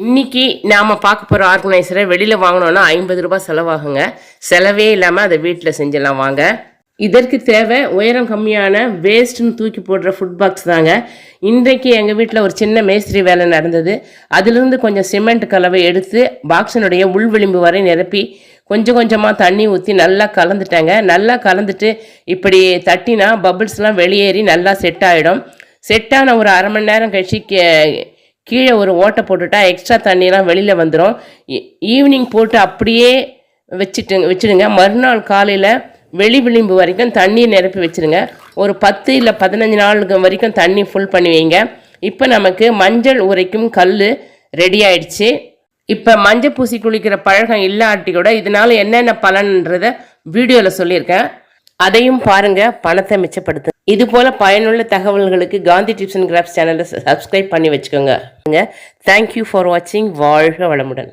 இன்னைக்கு நாம் பார்க்க போகிற ஆர்கனைசரை வெளியில் வாங்கினோன்னா ஐம்பது ரூபாய் செலவாகுங்க. செலவே இல்லாமல் அதை வீட்டில் செஞ்சிடலாம் வாங்க. இதற்கு தேவை உயரம் கம்மியான வேஸ்ட்டுன்னு தூக்கி போடுற ஃபுட் பாக்ஸ் தாங்க. இன்றைக்கு எங்கள் வீட்டில் ஒரு சின்ன மேஸ்திரி வேலை நடந்தது. அதிலிருந்து கொஞ்சம் சிமெண்ட் கலவை எடுத்து பாக்ஸினுடைய உள் விளிம்பு வரை நிரப்பி கொஞ்சம் கொஞ்சமாக தண்ணி ஊற்றி நல்லா கலந்துட்டாங்க. நல்லா கலந்துட்டு இப்படி தட்டினா பபிள்ஸ்லாம் வெளியேறி நல்லா செட் ஆகிடும் செட்டான ஒரு அரை மணி நேரம் கழிச்சு கே- கீழே ஒரு ஓட்டை போட்டுட்டா எக்ஸ்ட்ரா தண்ணியெல்லாம் வெளியில் வந்துடும் ஈவினிங் e-, போட்டு அப்படியே வச்சுட்டு வச்சுடுங்க. மறுநாள் காலையில் வெளி விளிம்பு வரைக்கும் தண்ணி நிரப்பி வச்சுருங்க ஒரு பத்து இல்லை பதினஞ்சு நாளுக்கு வரைக்கும் தண்ணி ஃபுல் பண்ணி வைங்க. இப்போ நமக்கு மஞ்சள் உரைக்கும் கல் ரெடி ஆயிடுச்சு. இப்போ மஞ்சள் பூசி குளிக்கிற பழக்கம் இல்லாட்டி கூட இதனால என்னென்ன பலன்றத வீடியோவில் சொல்லியிருக்கேன். அதையும் பாருங்க பணத்தை மிச்சப்படுத்து. இது போல பயனுள்ள தகவல்களுக்கு காந்தி டிப்ஸ் அண்ட் கிராஃப்ட்ஸ் சேனலை சப்ஸ்கிரைப் பண்ணி வச்சுக்கோங்க. தேங்க்யூ ஃபார் வாட்சிங் வாழ்க வளமுடன்.